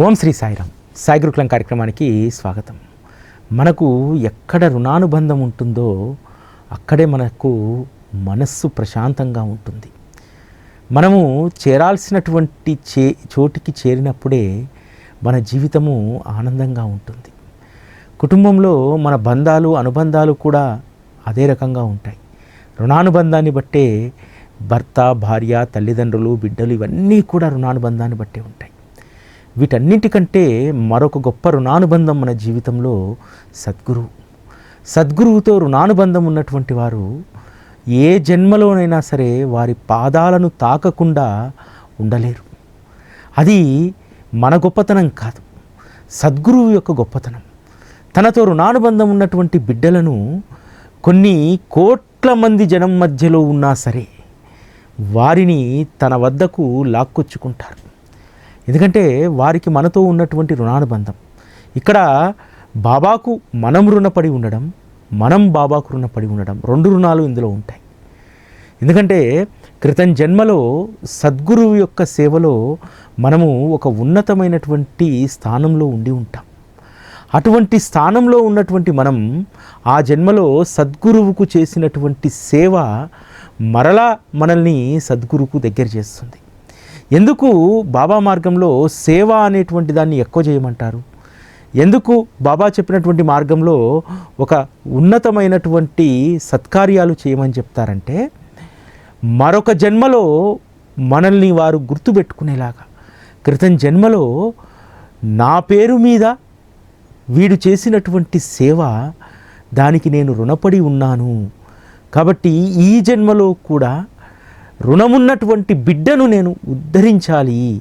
ఓం శ్రీ సాయిరామ్. సాయి గురుకులం కార్యక్రమానికి స్వాగతం. మనకు ఎక్కడ రుణానుబంధం ఉంటుందో అక్కడే మనకు మనస్సు ప్రశాంతంగా ఉంటుంది. మనము చేరాల్సినటువంటి చే చోటికి చేరినప్పుడే మన జీవితము ఆనందంగా ఉంటుంది. కుటుంబంలో మన బంధాలు అనుబంధాలు కూడా అదే రకంగా ఉంటాయి. రుణానుబంధాన్ని బట్టే భర్త భార్య తల్లిదండ్రులు బిడ్డలు ఇవన్నీ కూడా రుణానుబంధాన్ని బట్టే ఉంటాయి. వీటన్నిటికంటే మరొక గొప్ప రుణానుబంధం మన జీవితంలో సద్గురువు. సద్గురువుతో రుణానుబంధం ఉన్నటువంటి వారు ఏ జన్మలోనైనా సరే వారి పాదాలను తాకకుండా ఉండలేరు. అది మన గొప్పతనం కాదు. సద్గురువు యొక్క గొప్పతనం. తనతో రుణానుబంధం ఉన్నటువంటి బిడ్డలను కొన్ని కోట్ల మంది జనం మధ్యలో ఉన్నా సరే వారిని తన వద్దకు లాక్కొచ్చుకుంటారు. ఎందుకంటే వారికి మనతో ఉన్నటువంటి రుణానుబంధం. ఇక్కడ బాబాకు మనం రుణపడి ఉండడం మనం బాబాకు రుణపడి ఉండడం రెండు రుణాలు ఇందులో ఉంటాయి. ఎందుకంటే క్రితం జన్మలో సద్గురువు యొక్క సేవలో మనము ఒక ఉన్నతమైనటువంటి స్థానంలో ఉండి ఉంటాం. అటువంటి స్థానంలో ఉన్నటువంటి మనం ఆ జన్మలో సద్గురువుకు చేసినటువంటి సేవ మరలా మనల్ని సద్గురువుకు దగ్గర చేస్తుంది. ఎందుకు బాబా మార్గంలో సేవ అనేటువంటి దాన్ని ఎక్కువ చేయమంటారు? ఎందుకు బాబా చెప్పినటువంటి మార్గంలో ఒక ఉన్నతమైనటువంటి సత్కార్యాలు చేయమని చెప్తారంటే మరొక జన్మలో మనల్ని వారు గుర్తుపెట్టుకునేలాగా క్రితం జన్మలో నా పేరు మీద వీడు చేసినటువంటి సేవ దానికి నేను రుణపడి ఉన్నాను. కాబట్టి ఈ జన్మలో కూడా రుణమున్నటువంటి బిడ్డను నేను ఉద్ధరించాలి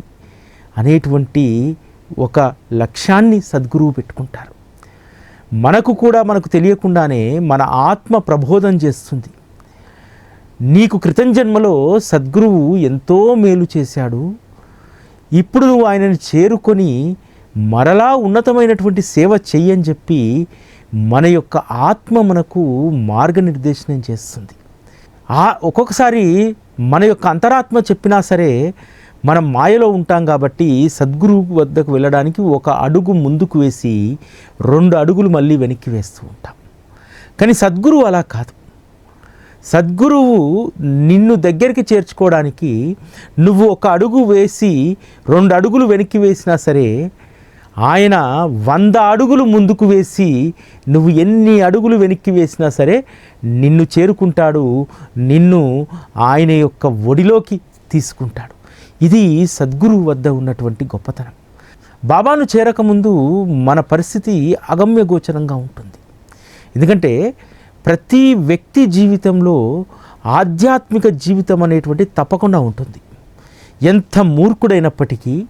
అనేటువంటి ఒక లక్ష్యాన్ని సద్గురువు పెట్టుకుంటారు. మనకు కూడా మనకు తెలియకుండానే మన ఆత్మ ప్రబోధం చేస్తుంది. నీకు క్రితం జన్మలో సద్గురువు ఎంతో మేలు చేశాడు. ఇప్పుడు నువ్వు ఆయనను చేరుకొని మరలా ఉన్నతమైనటువంటి సేవ చెయ్యని చెప్పి మన యొక్క ఆత్మ మనకు మార్గనిర్దేశనం చేస్తుంది. ఆ ఒక్కొక్కసారి మన యొక్క అంతరాత్మ చెప్పినా సరే మనం మాయలో ఉంటాం కాబట్టి సద్గురు వద్దకు వెళ్ళడానికి ఒక అడుగు ముందుకు వేసి రెండు అడుగులు మళ్ళీ వెనక్కి వేస్తూ ఉంటాం. కానీ సద్గురువు అలా కాదు. సద్గురువు నిన్ను దగ్గరికి చేర్చుకోవడానికి నువ్వు ఒక అడుగు వేసి రెండు అడుగులు వెనక్కి వేసినా సరే ఆయన వంద అడుగులు ముందుకు వేసి నువ్వు ఎన్ని అడుగులు వెనక్కి వేసినా సరే నిన్ను చేరుకుంటాడు నిన్ను ఆయన యొక్క ఒడిలోకి తీసుకుంటాడు. ఇది సద్గురువు వద్ద ఉన్నటువంటి గొప్పతనం. బాబాను చేరకముందు మన పరిస్థితి అగమ్య గోచరంగా ఉంటుంది. ఎందుకంటే ప్రతి వ్యక్తి జీవితంలో ఆధ్యాత్మిక జీవితం అనేటువంటి తప్పకుండా ఉంటుంది. ఎంత మూర్ఖుడైనప్పటికీ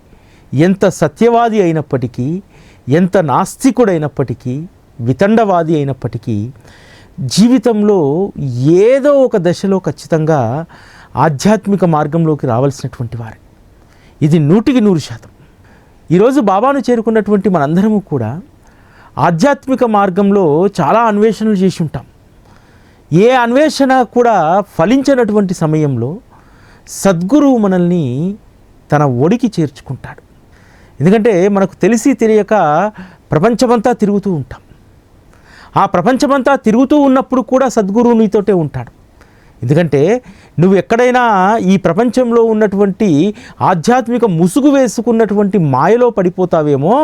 ఎంత సత్యవాది అయినప్పటికీ ఎంత నాస్తికుడైనప్పటికీ వితండవాది అయినప్పటికీ జీవితంలో ఏదో ఒక దశలో ఖచ్చితంగా ఆధ్యాత్మిక మార్గంలోకి రావాల్సినటువంటి వారే. ఇది నూటికి నూరు శాతం. ఈరోజు బాబాను చేరుకున్నటువంటి మనందరము కూడా ఆధ్యాత్మిక మార్గంలో చాలా అన్వేషణలు చేసి ఉంటాం. ఏ అన్వేషణ కూడా ఫలించినటువంటి సమయంలో సద్గురువు మనల్ని తన ఒడికి చేర్చుకుంటాడు. ఎందుకంటే మనకు తెలిసి తెలియక ప్రపంచమంతా తిరుగుతూ ఉంటాం. ఆ ప్రపంచమంతా తిరుగుతూ ఉన్నప్పుడు కూడా సద్గురువు నీతోటే ఉంటాడు. ఎందుకంటే నువ్వు ఎక్కడైనా ఈ ప్రపంచంలో ఉన్నటువంటి ఆధ్యాత్మిక ముసుగు వేసుకున్నటువంటి మాయలో పడిపోతావేమో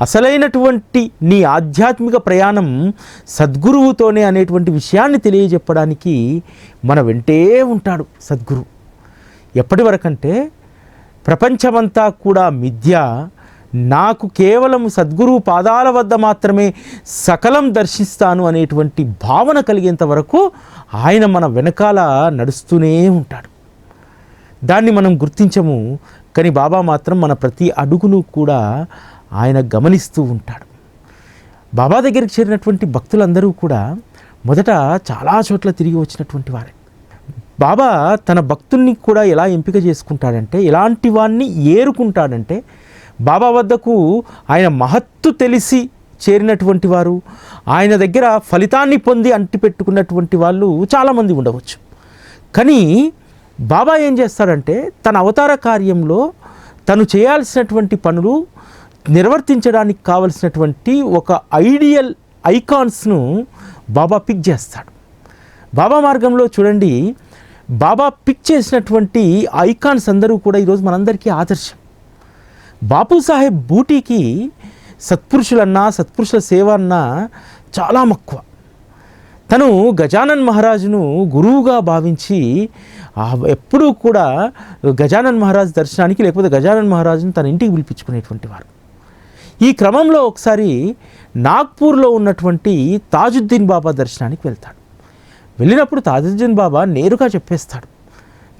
అసలైనటువంటి నీ ఆధ్యాత్మిక ప్రయాణం సద్గురువుతోనే అనేటువంటి విషయాన్ని తెలియజెప్పడానికి మన వెంటే ఉంటాడు సద్గురు. ఎప్పటి వరకంటే ప్రపంచమంతా కూడా మిథ్య. నాకు కేవలం సద్గురు పాదాల వద్ద మాత్రమే సకలం దర్శిస్తాను అనేటువంటి భావన కలిగేంత వరకు ఆయన మన వెనకాల నడుస్తూనే ఉంటాడు. దాన్ని మనం గుర్తించము కానీ బాబా మాత్రం మన ప్రతి అడుగును కూడా ఆయన గమనిస్తూ ఉంటాడు. బాబా దగ్గరికి చేరినటువంటి భక్తులందరూ కూడా మొదట చాలా చోట్ల తిరిగి వచ్చినటువంటి వారే. బాబా తన భక్తుల్ని కూడా ఎలా ఎంపిక చేసుకుంటాడంటే ఎలాంటి వాణ్ణి ఏరుకుంటాడంటే బాబా వద్దకు ఆయన మహత్తు తెలిసి చేరినటువంటి వారు ఆయన దగ్గర ఫలితాన్ని పొంది అంటిపెట్టుకున్నటువంటి వాళ్ళు చాలామంది ఉండవచ్చు. కానీ బాబా ఏం చేస్తాడంటే తన అవతార కార్యంలో తను చేయాల్సినటువంటి పనులు నిర్వర్తించడానికి కావలసినటువంటి ఒక ఐడియల్ ఐకాన్స్ను బాబా పిక్ చేస్తాడు. బాబా మార్గంలో చూడండి బాబా పిక్ చేసినటువంటి ఐకాన్స్ అందరూ కూడా ఈరోజు మనందరికీ ఆదర్శం. బాపు సాహెబ్ బూటీకి సత్పురుషులన్నా సత్పురుషుల సేవ అన్నా చాలా మక్కువ. తను గజానన్ మహారాజును గురువుగా భావించి ఎప్పుడూ కూడా గజానన్ మహారాజ్ దర్శనానికి లేకపోతే గజానన్ మహారాజును తన ఇంటికి పిలిపించుకునేటువంటి వారు. ఈ క్రమంలో ఒకసారి నాగ్పూర్లో ఉన్నటువంటి తాజుద్దీన్ బాబా దర్శనానికి వెళ్తాడు. వెళ్ళినప్పుడు తాజుద్దీన్ బాబా నేరుగా చెప్పేస్తాడు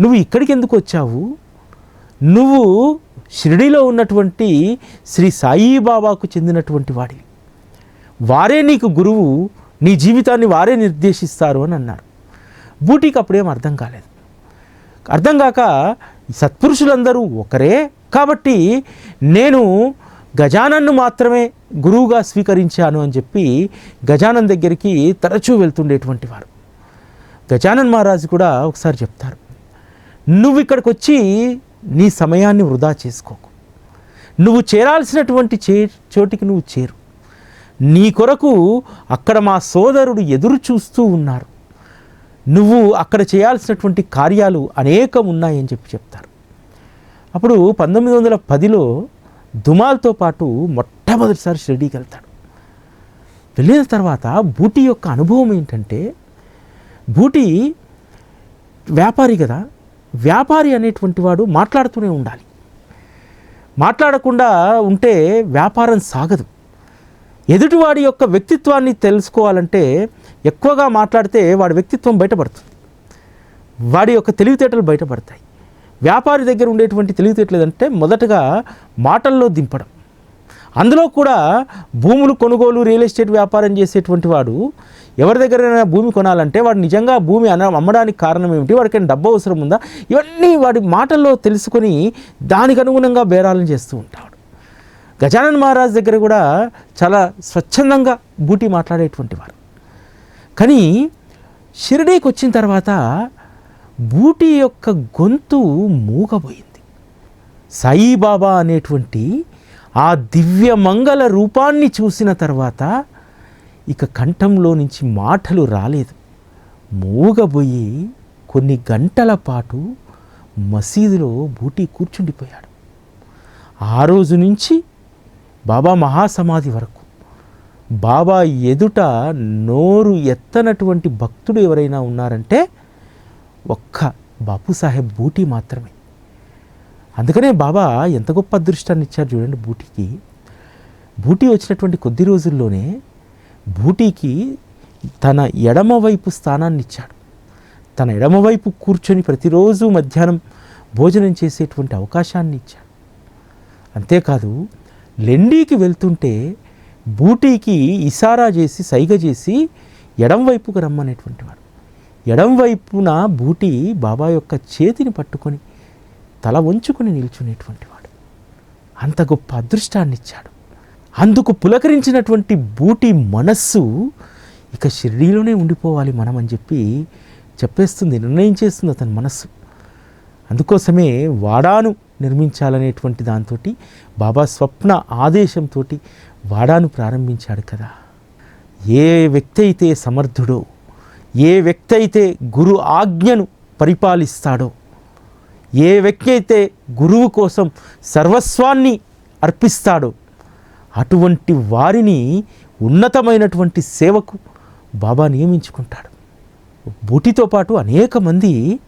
నువ్వు ఇక్కడికి ఎందుకు వచ్చావు? నువ్వు షిరిడీలో ఉన్నటువంటి శ్రీ సాయిబాబాకు చెందినటువంటి వాడివి. వారే నీకు గురువు నీ జీవితాన్ని వారే నిర్దేశిస్తారు అని అన్నారు. బూటీకి అప్పుడేం అర్థం కాలేదు. అర్థం కాక సత్పురుషులందరూ ఒకరే కాబట్టి నేను గజానన్ను మాత్రమే గురువుగా స్వీకరించాను అని చెప్పి గజానన్ దగ్గరికి తరచూ వెళ్తుండేటువంటి వారు. గజానన్ మహారాజు కూడా ఒకసారి చెప్తారు నువ్వు ఇక్కడికి వచ్చి నీ సమయాన్ని వృధా చేసుకోకు. నువ్వు చేరాల్సినటువంటి చే చోటికి నువ్వు చేరు. నీ కొరకు అక్కడ మా సోదరుడు ఎదురు చూస్తూ ఉన్నారు. నువ్వు అక్కడ చేయాల్సినటువంటి కార్యాలు అనేకం ఉన్నాయని చెప్పి చెప్తారు. అప్పుడు పంతొమ్మిది వందల పదిలో దుమాల్తో పాటు మొట్టమొదటిసారి షిరిడీకి వెళ్తాడు. వెళ్ళిన తర్వాత బూటీ యొక్క అనుభవం ఏంటంటే బూటీ వ్యాపారి కదా. వ్యాపారి అనేటువంటి వాడు మాట్లాడుతూనే ఉండాలి. మాట్లాడకుండా ఉంటే వ్యాపారం సాగదు. ఎదుటివాడి యొక్క వ్యక్తిత్వాన్ని తెలుసుకోవాలంటే ఎక్కువగా మాట్లాడితే వాడి వ్యక్తిత్వం బయటపడుతుంది. వాడి యొక్క తెలివితేటలు బయటపడతాయి. వ్యాపారి దగ్గర ఉండేటువంటి తెలివితేటలు ఏదంటే మొదటగా మాటల్లో దింపడం. అందులో కూడా భూములు కొనుగోలు రియల్ ఎస్టేట్ వ్యాపారం చేసేటువంటి వాడు ఎవరి దగ్గరైనా భూమి కొనాలంటే వాడు నిజంగా భూమి అన అమ్మడానికి కారణం ఏమిటి? వాడికైనా డబ్బు అవసరం ఉందా? ఇవన్నీ వాడి మాటల్లో తెలుసుకొని దానికి అనుగుణంగా బేరాలను చేస్తూ ఉంటాడు. గజానన్ మహారాజ్ దగ్గర కూడా చాలా స్వచ్ఛందంగా బూటి మాట్లాడేటువంటి వారు కానీ షిరిడీకి వచ్చిన తర్వాత బూటి యొక్క గొంతు మూగబోయింది. సాయిబాబా అనేటువంటి ఆ దివ్య మంగళ రూపాన్ని చూసిన తర్వాత ఇక కంఠంలో నుంచి మాటలు రాలేదు. మూగబోయి కొన్ని గంటల పాటు మసీదులో బూటీ కూర్చుండిపోయాడు. ఆ రోజు నుంచి బాబా మహాసమాధి వరకు బాబా ఎదుట నోరు ఎత్తనటువంటి భక్తుడు ఎవరైనా ఉన్నారంటే ఒక్క బాపు సాహెబ్ బూటీ మాత్రమే. అందుకనే బాబా ఎంత గొప్ప అదృష్టాన్ని ఇచ్చారు చూడండి బూటీకి. బూటీ వచ్చినటువంటి కొద్ది రోజుల్లోనే బూటీకి తన ఎడమవైపు స్థానాన్ని ఇచ్చాడు. తన ఎడమవైపు కూర్చొని ప్రతిరోజు మధ్యాహ్నం భోజనం చేసేటువంటి అవకాశాన్ని ఇచ్చాడు. అంతేకాదు లెండీకి వెళ్తుంటే బూటీకి ఇషారా చేసి సైగ చేసి ఎడమవైపుకు రమ్మనేటువంటి వాడు. ఎడంవైపున బూటీ బాబా యొక్క చేతిని పట్టుకొని తల వంచుకుని నిల్చునేటువంటి వాడు. అంత గొప్ప అదృష్టాన్ని ఇచ్చాడు అందుకు పులకరించినటువంటి బూటి మనస్సు ఇక షిరిడీలోనే ఉండిపోవాలి మనం అని చెప్పి చెప్పేస్తుంది నిర్ణయించేస్తుంది అతని మనస్సు. అందుకోసమే వాడాను నిర్మించాలనేటువంటి దాంతో బాబా స్వప్న ఆదేశంతో వాడాను ప్రారంభించాడు కదా. ఏ వ్యక్తి అయితే సమర్థుడో ఏ వ్యక్తి అయితే గురు ఆజ్ఞను పరిపాలిస్తాడో ఏ వ్యక్తి అయితే గురువు కోసం సర్వస్వాన్ని అర్పిస్తాడో అటువంటి వారిని ఉన్నతమైనటువంటి సేవకు బాబా నియమించుకుంటాడు. బూటితో పాటు అనేక మంది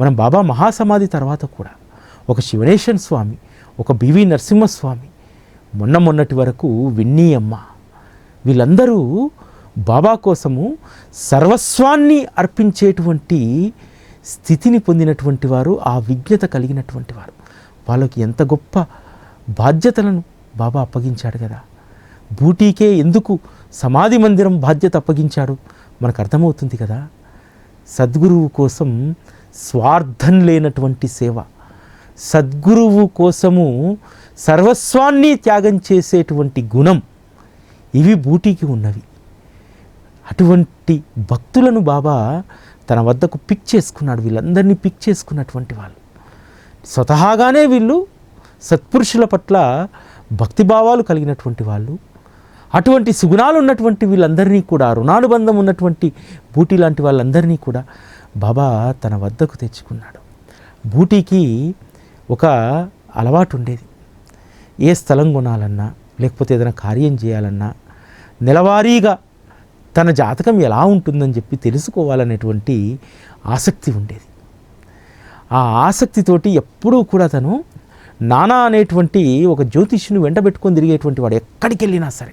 మనం బాబా మహాసమాధి తర్వాత కూడా ఒక శివనేశ్వర స్వామి ఒక బివి నరసింహస్వామి మొన్న మొన్నటి వరకు విన్నీ అమ్మ వీళ్ళందరూ బాబా కోసము సర్వస్వాన్ని అర్పించేటువంటి స్థితిని పొందినటువంటి వారు ఆ విజ్ఞత కలిగినటువంటి వారు. వాళ్ళకి ఎంత గొప్ప బాధ్యతలను బాబా అప్పగించాడు కదా. బూటీకే ఎందుకు సమాధి మందిరం బాధ్యత అప్పగించాడు? మనకు అర్థమవుతుంది కదా. సద్గురువు కోసం స్వార్థం లేనటువంటి సేవ. సద్గురువు కోసము సర్వస్వాన్ని త్యాగం చేసేటువంటి గుణం ఇవి బూటీకి ఉన్నవి. అటువంటి భక్తులను బాబా తన వద్దకు పిక్ చేసుకున్నాడు వీళ్ళందరినీ పిక్ చేసుకున్నటువంటి వాళ్ళు. స్వతహాగానే వీళ్ళు సత్పురుషుల పట్ల భక్తిభావాలు కలిగినటువంటి వాళ్ళు. అటువంటి సుగుణాలు ఉన్నటువంటి వీళ్ళందరినీ కూడా రుణానుబంధం ఉన్నటువంటి బూటీ లాంటి వాళ్ళందరినీ కూడా బాబా తన వద్దకు తెచ్చుకున్నాడు. బూటీకి ఒక అలవాటు ఉండేది. ఏ స్థలం కొనాలన్నా లేకపోతే ఏదైనా కార్యం చేయాలన్నా నెలవారీగా తన జాతకం ఎలా ఉంటుందని చెప్పి తెలుసుకోవాలనేటువంటి ఆసక్తి ఉండేది. ఆ ఆసక్తితోటి ఎప్పుడూ కూడా తను నానా అనేటువంటి ఒక జ్యోతిష్యుని వెంటబెట్టుకొని తిరిగేటువంటి వాడు ఎక్కడికి వెళ్ళినా సరే.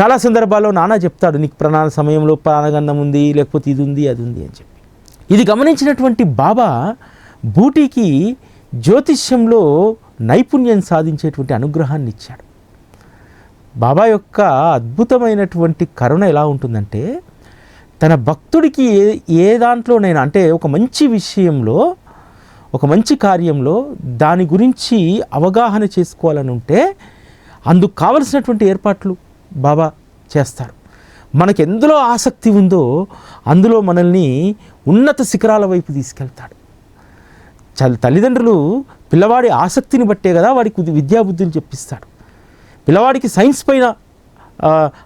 చాలా సందర్భాల్లో నానా చెప్తాడు నీకు ప్రాణ సమయంలో ప్రాణగంధం ఉంది లేకపోతే ఇది ఉంది అది ఉంది అని చెప్పి. ఇది గమనించినటువంటి బాబా బూటీకి జ్యోతిష్యంలో నైపుణ్యం సాధించేటువంటి అనుగ్రహాన్ని ఇచ్చాడు. బాబా యొక్క అద్భుతమైనటువంటి కరుణ ఎలా ఉంటుందంటే తన భక్తుడికి ఏ ఏ దాంట్లోనైనా అంటే ఒక మంచి విషయంలో ఒక మంచి కార్యంలో దాని గురించి అవగాహన చేసుకోవాలని ఉంటే అందుకు కావలసినటువంటి ఏర్పాట్లు బాబా చేస్తారు. మనకు ఎందులో ఆసక్తి ఉందో అందులో మనల్ని ఉన్నత శిఖరాల వైపు తీసుకెళ్తాడు. చ తల్లిదండ్రులు పిల్లవాడి ఆసక్తిని బట్టే కదా వాడికి విద్యాబుద్ధులు చెప్పిస్తాడు. పిల్లవాడికి సైన్స్ పైన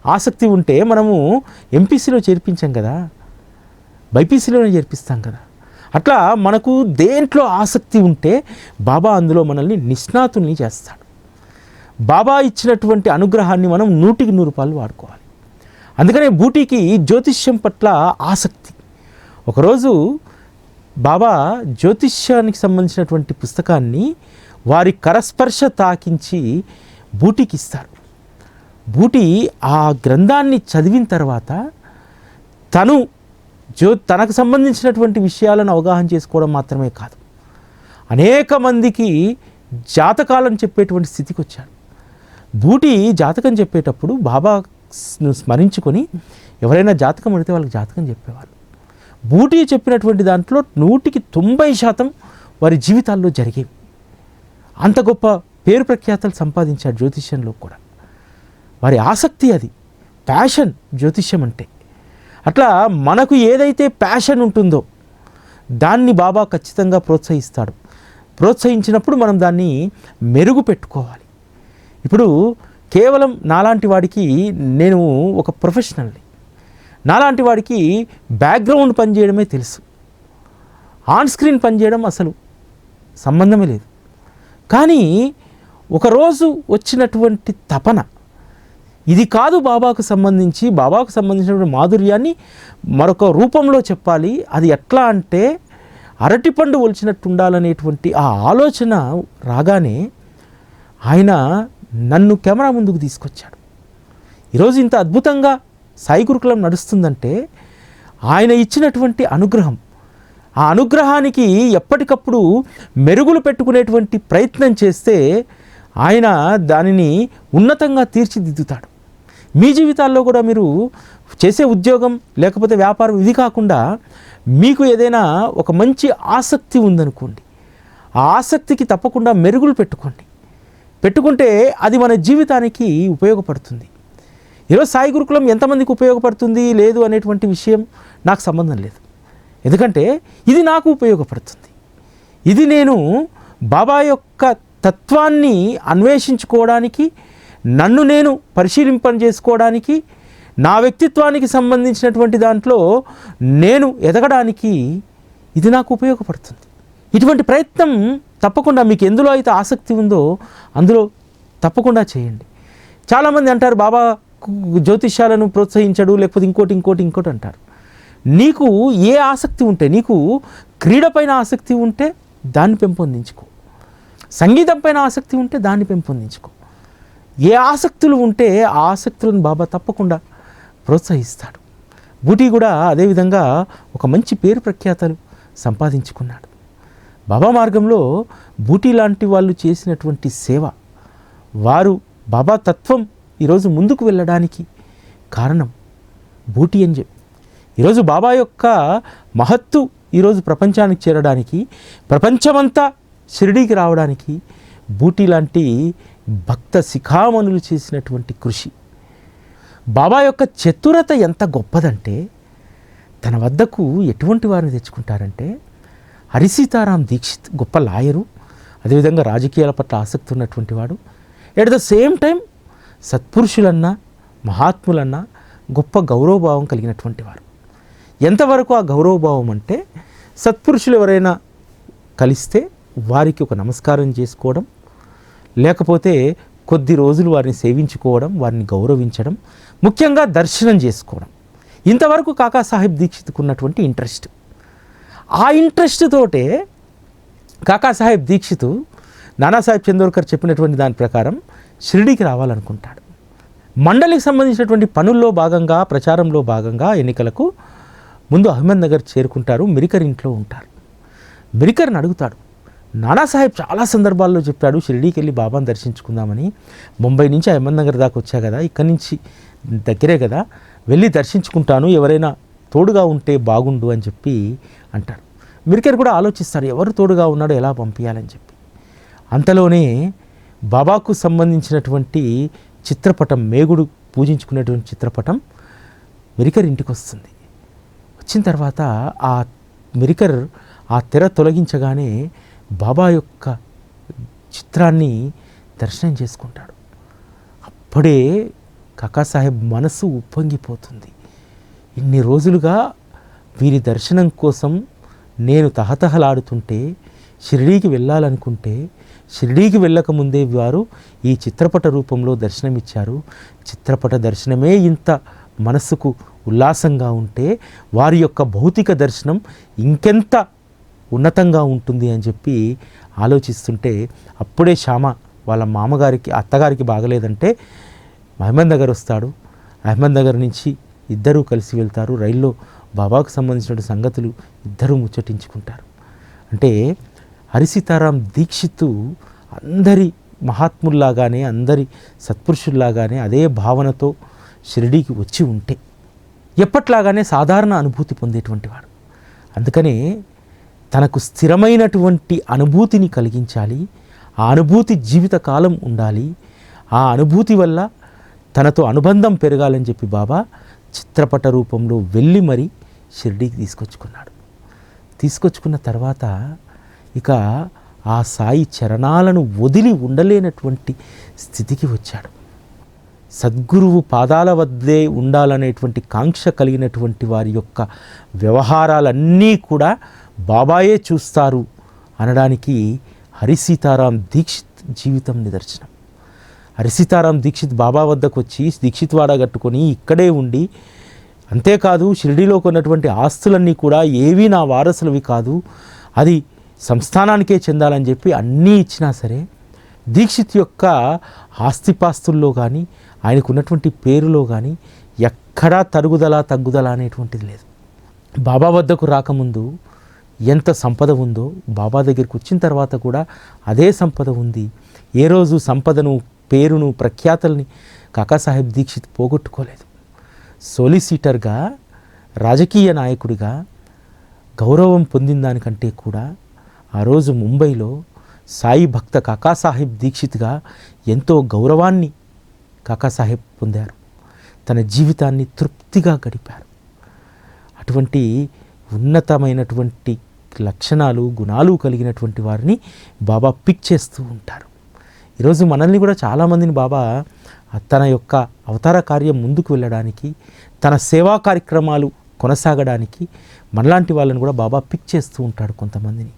ఆసక్తి ఉంటే మనము ఎంపీసీలో చేర్పించాం కదా. బైపీసీలోనే చేర్పిస్తాం కదా. అట్లా మనకు దేంట్లో ఆసక్తి ఉంటే బాబా అందులో మనల్ని నిష్ణాతుల్ని చేస్తాడు. బాబా ఇచ్చినటువంటి అనుగ్రహాన్ని మనం నూటికి నూరు రూపాయలు వాడుకోవాలి. అందుకనే బూటీకి జ్యోతిష్యం పట్ల ఆసక్తి. ఒకరోజు బాబా జ్యోతిష్యానికి సంబంధించినటువంటి పుస్తకాన్ని వారి కరస్పర్శ తాకించి బూటీకి ఇస్తారు బూటి ఆ గ్రంథాన్ని చదివిన తర్వాత తను జ్యో తనకు సంబంధించినటువంటి విషయాలను అవగాహన చేసుకోవడం మాత్రమే కాదు. అనేక మందికి జాతకాలను చెప్పేటువంటి స్థితికి వచ్చాడు బూటి జాతకం చెప్పేటప్పుడు బాబాను స్మరించుకొని ఎవరైనా జాతకం అడిగితే వాళ్ళకి జాతకం చెప్పేవాళ్ళు. బూటి చెప్పినటువంటి దాంట్లో నూటికి తొంభై శాతం వారి జీవితాల్లో జరిగేవి. అంత గొప్ప పేరు ప్రఖ్యాతలు సంపాదించారు జ్యోతిష్యంలో కూడా. వారి ఆసక్తి అది. ప్యాషన్ జ్యోతిష్యం అంటే. అట్లా మనకు ఏదైతే ప్యాషన్ ఉంటుందో దాన్ని బాబా ఖచ్చితంగా ప్రోత్సహిస్తాడు. ప్రోత్సహించినప్పుడు మనం దాన్ని మెరుగు పెట్టుకోవాలి. ఇప్పుడు కేవలం నాలాంటి వాడికి నేను ఒక ప్రొఫెషనల్ని. నాలాంటి వాడికి బ్యాక్గ్రౌండ్ పనిచేయడమే తెలుసు. ఆన్ స్క్రీన్ పనిచేయడం అసలు సంబంధమే లేదు. కానీ ఒకరోజు వచ్చినటువంటి తపన. ఇది కాదు బాబాకు సంబంధించి బాబాకు సంబంధించినటువంటి మాధుర్యాన్ని మరొక రూపంలో చెప్పాలి. అది ఎట్లా అంటే అరటిపండు ఒలిచినట్టు ఉండాలనేటువంటి ఆ ఆలోచన రాగానే ఆయన నన్ను కెమెరా ముందుకు తీసుకొచ్చాడు. ఈరోజు ఇంత అద్భుతంగా సాయి గురుకులం నడుస్తుందంటే ఆయన ఇచ్చినటువంటి అనుగ్రహం ఆ అనుగ్రహానికి ఎప్పటికప్పుడు మెరుగులు పెట్టుకునేటువంటి ప్రయత్నం చేస్తే ఆయన దానిని ఉన్నతంగా తీర్చిదిద్దుతాడు. మీ జీవితాల్లో కూడా మీరు చేసే ఉద్యోగం లేకపోతే వ్యాపారం ఇది కాకుండా మీకు ఏదైనా ఒక మంచి ఆసక్తి ఉందనుకోండి. ఆ ఆసక్తికి తప్పకుండా మెరుగులు పెట్టుకోండి. పెట్టుకుంటే అది మన జీవితానికి ఉపయోగపడుతుంది. ఈరోజు సాయి గురుకులం ఎంతమందికి ఉపయోగపడుతుంది లేదు అనేటువంటి విషయం నాకు సంబంధం లేదు. ఎందుకంటే ఇది నాకు ఉపయోగపడుతుంది. ఇది నేను బాబా యొక్క తత్వాన్ని అన్వేషించుకోవడానికి నన్ను నేను పరిశీలింపని చేసుకోవడానికి నా వ్యక్తిత్వానికి సంబంధించినటువంటి దాంట్లో నేను ఎదగడానికి ఇది నాకు ఉపయోగపడుతుంది. ఇటువంటి ప్రయత్నం తప్పకుండా మీకు ఎందులో అయితే ఆసక్తి ఉందో అందులో తప్పకుండా చేయండి. చాలామంది అంటారు బాబా జ్యోతిష్యాలను ప్రోత్సహించడు లేకపోతే ఇంకోటి ఇంకోటి ఇంకోటి అంటారు. నీకు ఏ ఆసక్తి ఉంటే నీకు క్రీడ పైన ఆసక్తి ఉంటే దాన్ని పెంపొందించుకో. సంగీతం పైన ఆసక్తి ఉంటే దాన్ని పెంపొందించుకో. ఏ ఆసక్తులు ఉంటే ఆ ఆసక్తులను బాబా తప్పకుండా ప్రోత్సహిస్తాడు. బూటీ కూడా అదేవిధంగా ఒక మంచి పేరు ప్రఖ్యాతలు సంపాదించుకున్నాడు. బాబా మార్గంలో బూటీ లాంటి వాళ్ళు చేసినటువంటి సేవ వారు బాబా తత్వం ఈరోజు ముందుకు వెళ్ళడానికి కారణం బూటీ అని చెప్పి. ఈరోజు బాబా యొక్క మహత్తు ఈరోజు ప్రపంచానికి చేరడానికి ప్రపంచమంతా షిరిడీకి రావడానికి బూటీ లాంటి భక్త శిఖామణులు చేసినటువంటి కృషి. బాబా యొక్క చతురత ఎంత గొప్పదంటే తన వద్దకు ఎటువంటి వారిని తెచ్చుకుంటారంటే హరిసీతారాం దీక్షిత్ గొప్ప లాయరు అదేవిధంగా రాజకీయాల పట్ల ఆసక్తి ఉన్నటువంటి వాడు. ఎట్ ద సేమ్ టైం సత్పురుషులన్నా మహాత్ములన్నా గొప్ప గౌరవభావం కలిగినటువంటి వారు. ఎంతవరకు ఆ గౌరవభావం అంటే సత్పురుషులు ఎవరైనా కలిస్తే వారికి ఒక నమస్కారం చేసుకోవడం లేకపోతే కొద్ది రోజులు వారిని సేవించుకోవడం వారిని గౌరవించడం ముఖ్యంగా దర్శనం చేసుకోవడం. ఇంతవరకు కాకాసాహెబ్ దీక్షిత్కు ఉన్నటువంటి ఇంట్రెస్ట్. ఆ ఇంట్రెస్ట్ తోటే కాకాసాహెబ్ దీక్షిత్ నానాసాహెబ్ చందోర్కర్ చెప్పినటువంటి దాని ప్రకారం షిరిడికి రావాలనుకుంటాడు. మండలికి సంబంధించినటువంటి పనుల్లో భాగంగా ప్రచారంలో భాగంగా ఎన్నికలకు ముందు అహ్మద్నగర్ చేరుకుంటారు మిరికర్ ఇంట్లో ఉంటారు. మిరికర్ని అడుగుతాడు. నానాసాహెబ్ చాలా సందర్భాల్లో చెప్పాడు షిరిడీకి వెళ్ళి బాబాను దర్శించుకుందామని. ముంబై నుంచి అహ్మద్నగర్ దాకా వచ్చా కదా ఇక్కడి నుంచి దగ్గరే కదా వెళ్ళి దర్శించుకుంటాను ఎవరైనా తోడుగా ఉంటే బాగుండు అని చెప్పి అంటారు మిరికర్ కూడా ఆలోచిస్తారు ఎవరు తోడుగా ఉన్నాడో ఎలా పంపించాలని చెప్పి. అంతలోనే బాబాకు సంబంధించినటువంటి చిత్రపటం మేగుడు పూజించుకునేటువంటి చిత్రపటం మిరికర్ ఇంటికి వస్తుంది. వచ్చిన తర్వాత ఆ మిరికర్ ఆ తెర తొలగించగానే బాబా యొక్క చిత్రాన్ని దర్శనం చేసుకుంటాడు. అప్పుడే కాకాసాహెబ్ మనసు ఉప్పొంగిపోతుంది. ఇన్ని రోజులుగా వీరి దర్శనం కోసం నేను తహతహలాడుతుంటే షిరిడీకి వెళ్ళాలనుకుంటే షిరిడీకి వెళ్ళకముందే వారు ఈ చిత్రపట రూపంలో దర్శనమిచ్చారు. చిత్రపట దర్శనమే ఇంత మనసుకు ఉల్లాసంగా ఉంటే వారి యొక్క భౌతిక దర్శనం ఇంకెంత ఉన్నతంగా ఉంటుంది అని చెప్పి ఆలోచిస్తుంటే అప్పుడే శ్యామ వాళ్ళ మామగారికి అత్తగారికి బాగలేదంటే మహమ్మద్ నగర్ వస్తాడు. అహ్మద్ నగర్ నుంచి ఇద్దరూ కలిసి వెళ్తారు. రైల్లో బాబాకు సంబంధించిన సంగతులు ఇద్దరూ ముచ్చటించుకుంటారు. అంటే హరిసీతారాం దీక్షిత్తు అందరి మహాత్ముల్లాగానే అందరి సత్పురుషుల్లాగానే అదే భావనతో షిరిడీకి వచ్చి ఉంటే ఎప్పట్లాగానే సాధారణ అనుభూతి పొందేటువంటి వాడు. అందుకనే తనకు స్థిరమైనటువంటి అనుభూతిని కలిగించాలి ఆ అనుభూతి జీవితకాలం ఉండాలి ఆ అనుభూతి వల్ల తనతో అనుబంధం పెరగాలని చెప్పి బాబా చిత్రపట రూపంలో వెళ్ళి మరి షిర్డీకి తీసుకొచ్చుకున్నాడు. తీసుకొచ్చుకున్న తర్వాత ఇక ఆ సాయి చరణాలను వదిలి ఉండలేనటువంటి స్థితికి వచ్చాడు. సద్గురువు పాదాల వద్దే ఉండాలనేటువంటి కాంక్ష కలిగినటువంటి వారి యొక్క వ్యవహారాలన్నీ కూడా బాబాయే చూస్తారు అనడానికి హరిసీతారాం దీక్షిత్ జీవితం నిదర్శనం. హరిసీతారాం దీక్షిత్ బాబా వద్దకు వచ్చి దీక్షిత్ వాడ కట్టుకొని ఇక్కడే ఉండి అంతేకాదు షిరిడీలో కొన్నటువంటి ఆస్తులన్నీ కూడా ఏవీ నా వారసులవి కాదు అది సంస్థానానికే చెందాలని చెప్పి అన్నీ ఇచ్చినా సరే దీక్షిత్ యొక్క ఆస్తిపాస్తుల్లో కానీ ఆయనకు ఉన్నటువంటి పేరులో కానీ ఎక్కడా తరుగుదల తగ్గుదల అనేటువంటిది లేదు. బాబా వద్దకు రాకముందు ఎంత సంపద ఉందో బాబా దగ్గరికి వచ్చిన తర్వాత కూడా అదే సంపద ఉంది. ఏ రోజు సంపదను పేరును ప్రఖ్యాతల్ని కాకాసాహెబ్ దీక్షిత్ పోగొట్టుకోలేదు. సోలిసిటర్గా రాజకీయ నాయకుడిగా గౌరవం పొందిన దానికంటే కూడా ఆ రోజు ముంబైలో సాయి భక్త కాకాసాహెబ్ దీక్షిత్గా ఎంతో గౌరవాన్ని కాకాసాహెబ్ పొందారు. తన జీవితాన్ని తృప్తిగా గడిపారు. అటువంటి ఉన్నతమైనటువంటి లక్షణాలు గుణాలు కలిగినటువంటి వారిని బాబా పిక్ చేస్తూ ఉంటారు. ఈరోజు మనల్ని కూడా చాలామందిని బాబా తన యొక్క అవతార కార్యం ముందుకు వెళ్ళడానికి తన సేవా కార్యక్రమాలు కొనసాగడానికి మనలాంటి వాళ్ళని కూడా బాబా పిక్ చేస్తూ ఉంటాడు కొంతమందిని.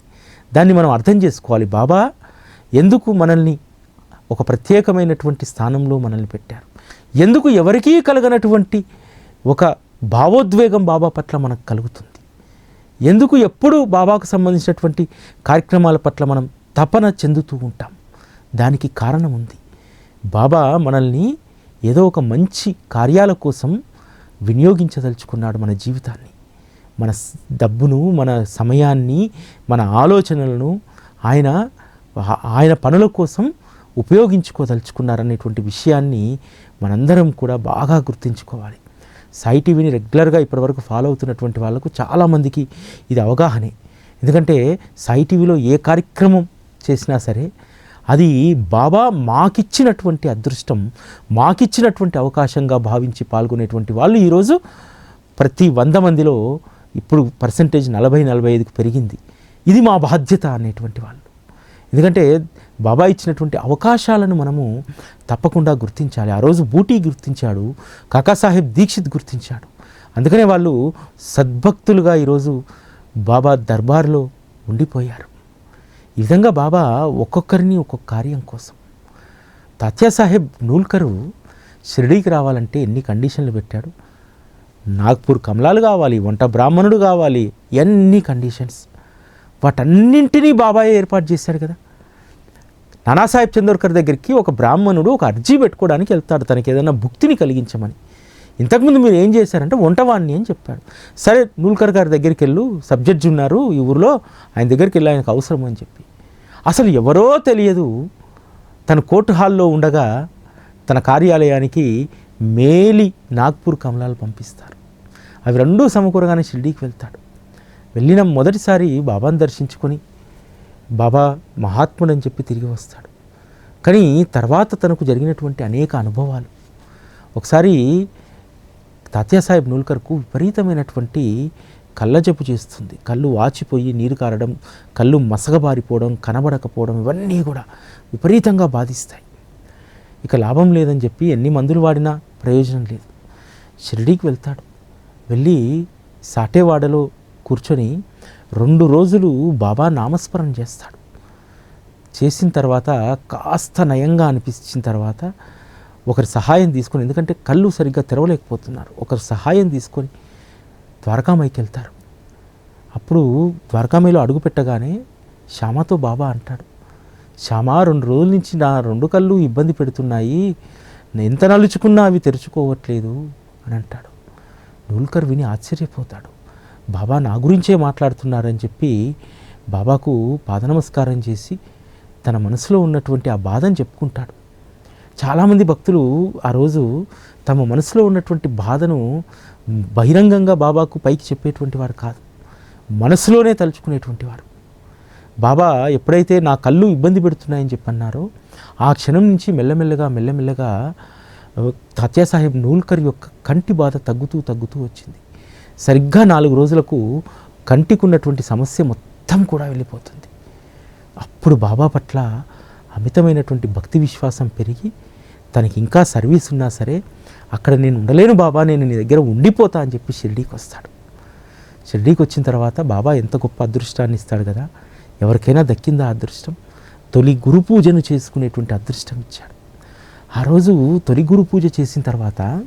దాన్ని మనం అర్థం చేసుకోవాలి. బాబా ఎందుకు మనల్ని ఒక ప్రత్యేకమైనటువంటి స్థానంలో మనల్ని పెట్టారు. ఎందుకు ఎవరికీ కలగనటువంటి ఒక భావోద్వేగం బాబా పట్ల మనకు కలుగుతుంది? ఎందుకు ఎప్పుడు బాబాకు సంబంధించినటువంటి కార్యక్రమాల పట్ల మనం తపన చెందుతూ ఉంటాం? దానికి కారణం ఉంది. బాబా మనల్ని ఏదో ఒక మంచి కార్యాల కోసం వినియోగించదలుచుకున్నాడు మన జీవితాన్ని. మన డబ్బును మన సమయాన్ని మన ఆలోచనలను ఆయన ఆయన పనుల కోసం ఉపయోగించుకోదలుచుకున్నారనేటువంటి విషయాన్ని మనందరం కూడా బాగా గుర్తుంచుకోవాలి. సాయి టీవీని రెగ్యులర్గా ఇప్పటివరకు ఫాలో అవుతున్నటువంటి వాళ్ళకు చాలామందికి ఇది అవగాహనే. ఎందుకంటే సాయి టీవీలో ఏ కార్యక్రమం చేసినా సరే అది బాబా మాకిచ్చినటువంటి అదృష్టం మాకిచ్చినటువంటి అవకాశంగా భావించి పాల్గొనేటువంటి వాళ్ళు ఈరోజు ప్రతి వంద మందిలో ఇప్పుడు పర్సంటేజ్ నలభై నలభై ఐదుకు పెరిగింది. ఇది మా బాధ్యత అనేటువంటి వాళ్ళు. ఎందుకంటే బాబా ఇచ్చినటువంటి అవకాశాలను మనము తప్పకుండా గుర్తించాలి. ఆ రోజు బూటీ గుర్తించాడు కాకాసాహెబ్ దీక్షిత్ గుర్తించాడు. అందుకనే వాళ్ళు సద్భక్తులుగా ఈరోజు బాబా దర్బార్లో ఉండిపోయారు. ఈ విధంగా బాబా ఒక్కొక్కరిని ఒక్కొక్క కార్యం కోసం. తాత్యాసాహెబ్ నూల్కరు షిరిడీకి రావాలంటే ఎన్ని కండిషన్లు పెట్టాడు? నాగ్పూర్ కమలాలు కావాలి వంట బ్రాహ్మణుడు కావాలి ఎన్ని కండిషన్స్? వాటన్నింటినీ బాబాయే ఏర్పాటు చేశాడు కదా. నానాసాహెబ్ చందోర్కర్ దగ్గరికి ఒక బ్రాహ్మణుడు ఒక అర్జీ పెట్టుకోవడానికి వెళ్తాడు. తనకి ఏదైనా భుక్తిని కలిగించమని. ఇంతకుముందు మీరు ఏం చేశారంటే వంటవాణ్ణి అని చెప్పాడు. సరే నూల్కర్ గారి దగ్గరికి వెళ్ళు. సబ్జెక్ట్ ఉన్నారు ఈ ఊరిలో. ఆయన దగ్గరికి వెళ్ళి ఆయనకు అవసరం అని చెప్పి. అసలు ఎవరో తెలియదు. తన కోర్టు హాల్లో ఉండగా తన కార్యాలయానికి మేలి నాగ్పూర్ కమలాలు పంపిస్తారు. అవి రెండూ సమకూరగానే షిర్డీకి వెళ్తాడు. వెళ్ళిన మొదటిసారి బాబాను దర్శించుకొని బాబా మహాత్ముడని చెప్పి తిరిగి వస్తాడు. కానీ తర్వాత తనకు జరిగినటువంటి అనేక అనుభవాలు. ఒకసారి తాత్యాసాహెబ్ నూల్కర్కు విపరీతమైనటువంటి కళ్ళజబ్బు చేస్తుంది. కళ్ళు వాచిపోయి నీరు కారడం కళ్ళు మసగబారిపోవడం కనబడకపోవడం ఇవన్నీ కూడా విపరీతంగా బాధిస్తాయి. ఇక లాభం లేదని చెప్పి ఎన్ని మందులు వాడినా ప్రయోజనం లేదు. షిరిడీకి వెళ్తాడు. వెళ్ళి సాటేవాడలో కూర్చొని రెండు రోజులు బాబా నామస్మరణ చేస్తాడు. చేసిన తర్వాత కాస్త నయంగా అనిపించిన తర్వాత ఒకరి సహాయం తీసుకొని ఎందుకంటే కళ్ళు సరిగ్గా తెరవలేకపోతున్నారు ఒకరి సహాయం తీసుకొని ద్వారకామైకి వెళ్తారు. అప్పుడు ద్వారకామైలో అడుగు పెట్టగానే శ్యామతో బాబా అంటాడు శ్యామ రెండు రోజుల నుంచి నా రెండు కళ్ళు ఇబ్బంది పెడుతున్నాయి ఎంత నలుచుకున్నా అవి తెరుచుకోవట్లేదు అని అంటాడు. డూల్కర్ విని ఆశ్చర్యపోతాడు. బాబా నా గురించే మాట్లాడుతున్నారని చెప్పి బాబాకు పాదనమస్కారం చేసి తన మనసులో ఉన్నటువంటి ఆ బాధను చెప్పుకుంటాడు. చాలామంది భక్తులు ఆ రోజు తమ మనసులో ఉన్నటువంటి బాధను బహిరంగంగా బాబాకు పైకి చెప్పేటువంటి వారు కాదు మనసులోనే తలుచుకునేటువంటి వారు. బాబా ఎప్పుడైతే నా కళ్ళు ఇబ్బంది పెడుతున్నాయని చెప్పన్నారో ఆ క్షణం నుంచి మెల్లమెల్లగా మెల్లమెల్లగా తాత్యాసాహెబ్ నూల్కర్ యొక్క కంటి బాధ తగ్గుతూ తగ్గుతూ వచ్చింది. సరిగ్గా నాలుగు రోజులకు కంటికి ఉన్నటువంటి సమస్య మొత్తం కూడా వెళ్ళిపోతుంది. అప్పుడు బాబా పట్ల అమితమైనటువంటి భక్తి విశ్వాసం పెరిగి తనకి ఇంకా సర్వీస్ ఉన్నా సరే అక్కడ నేను ఉండలేను బాబా నేను నీ దగ్గర ఉండిపోతా అని చెప్పి షిర్డీకి వస్తాడు. షిర్డీకి వచ్చిన తర్వాత బాబా ఎంత గొప్ప అదృష్టాన్ని ఇస్తాడు కదా? ఎవరికైనా దక్కిందా అదృష్టం? తొలి గురు పూజను చేసుకునేటువంటి అదృష్టం ఇచ్చాడు. ఆ రోజు తొలి గురు పూజ చేసిన తర్వాత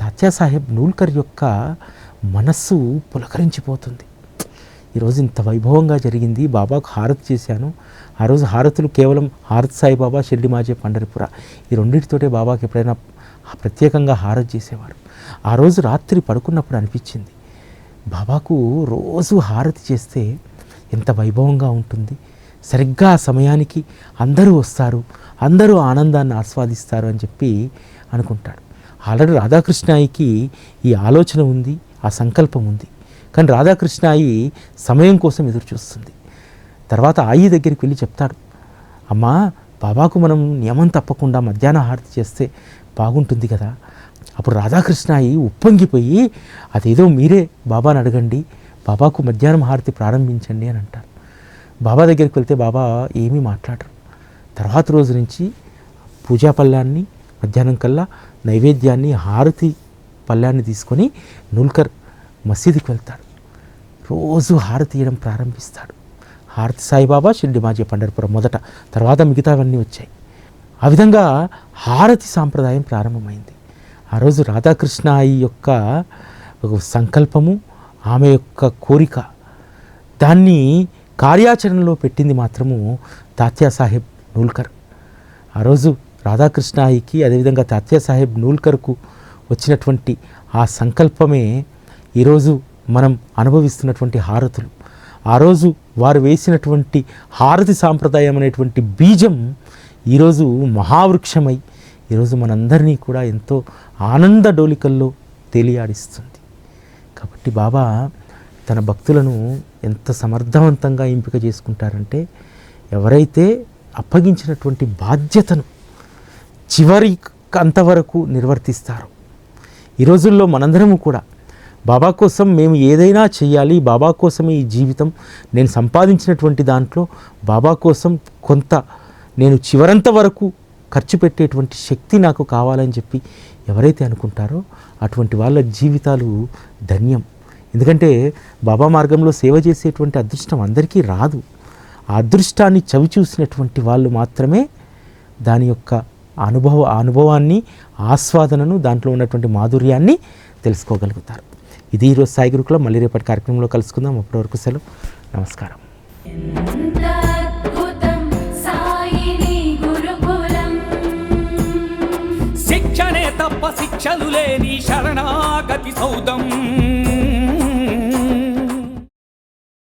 తాత్యాసాహెబ్ నూల్కర్ యొక్క మనస్సు పులకరించిపోతుంది. ఈరోజు ఇంత వైభవంగా జరిగింది. బాబాకు హారతి చేశాను. ఆ రోజు హారతులు కేవలం హారత్ సాయిబాబా షిర్డి మాజే పండరిపుర. ఈ రెండింటితోటే బాబాకి ఎప్పుడైనా ప్రత్యేకంగా హారతి చేసేవారు. ఆ రోజు రాత్రి పడుకున్నప్పుడు అనిపించింది. బాబాకు రోజు హారతి చేస్తే ఎంత వైభవంగా ఉంటుంది. సరిగ్గా ఆ సమయానికి అందరూ వస్తారు. అందరూ ఆనందాన్ని ఆస్వాదిస్తారు అని చెప్పి అనుకుంటాడు. ఆల్రెడీ రాధాకృష్ణాయికి ఈ ఆలోచన ఉంది. ఆ సంకల్పం ఉంది. కానీ రాధాకృష్ణాయి సమయం కోసం ఎదురు చూస్తుంది తర్వాత ఆయి దగ్గరికి వెళ్ళి చెప్తాడు అమ్మా బాబాకు మనం నియమం తప్పకుండా మధ్యాహ్న హారతి చేస్తే బాగుంటుంది కదా. అప్పుడు రాధాకృష్ణాయి ఉప్పొంగిపోయి అదేదో మీరే బాబాని అడగండి బాబాకు మధ్యాహ్నం హారతి ప్రారంభించండి అని అంటారు బాబా దగ్గరికి వెళ్తే బాబా ఏమీ మాట్లాడరు. తర్వాత రోజు నుంచి పూజా పళ్ళాన్ని మధ్యాహ్నం కల్లా నైవేద్యాన్ని హారతి పళ్ళాన్ని తీసుకొని నూల్కర్ మసీదుకి వెళ్తాడు. రోజు హారతి ఇవ్వడం ప్రారంభిస్తాడు. హారతి సాయిబాబా షిర్డి మాజీ పండర్పురం మొదట. తర్వాత మిగతావన్నీ వచ్చాయి. ఆ విధంగా హారతి సాంప్రదాయం ప్రారంభమైంది. ఆ రోజు రాధాకృష్ణ ఈ యొక్క సంకల్పము ఆమె యొక్క కోరిక దాన్ని కార్యాచరణలో పెట్టింది మాత్రము తాత్యాసాహెబ్ నూల్కర్. ఆ రోజు రాధాకృష్ణాయికి అదేవిధంగా తాత్యాసాహెబ్ నూల్కర్కు వచ్చినటువంటి ఆ సంకల్పమే ఈరోజు మనం అనుభవిస్తున్నటువంటి హారతులు. ఆ రోజు వారు వేసినటువంటి హారతి సాంప్రదాయం అనేటువంటి బీజం ఈరోజు మహావృక్షమై ఈరోజు మనందరినీ కూడా ఎంతో ఆనంద డోలికల్లో తేలియాడిస్తుంది. కాబట్టి బాబా తన భక్తులను ఎంత సమర్థవంతంగా ఎంపిక చేసుకుంటారంటే ఎవరైతే అప్పగించినటువంటి బాధ్యతను చివరి అంతవరకు నిర్వర్తిస్తారు ఈ రోజుల్లో మనందరము కూడా బాబా కోసం మేము ఏదైనా చేయాలి బాబా కోసమే ఈ జీవితం నేను సంపాదించినటువంటి దాంట్లో బాబా కోసం కొంత నేను చివరంత వరకు ఖర్చు పెట్టేటువంటి శక్తి నాకు కావాలని చెప్పి ఎవరైతే అనుకుంటారో అటువంటి వాళ్ళ జీవితాలు ధన్యం. ఎందుకంటే బాబా మార్గంలో సేవ చేసేటువంటి అదృష్టం అందరికీ రాదు. ఆ అదృష్టాన్ని చవి చూసినటువంటి వాళ్ళు మాత్రమే దాని యొక్క అనుభవ అనుభవాన్ని ఆస్వాదనను దాంట్లో ఉన్నటువంటి మాధుర్యాన్ని తెలుసుకోగలుగుతారు. ఇది ఈరోజు సాయి గురుకులం. మళ్ళీ రేపటి కార్యక్రమంలో కలుసుకుందాం. అప్పటివరకు సెలవు. నమస్కారం. శిక్షణే తప్ప శిక్షలు లేని శరణాగతి సౌదం.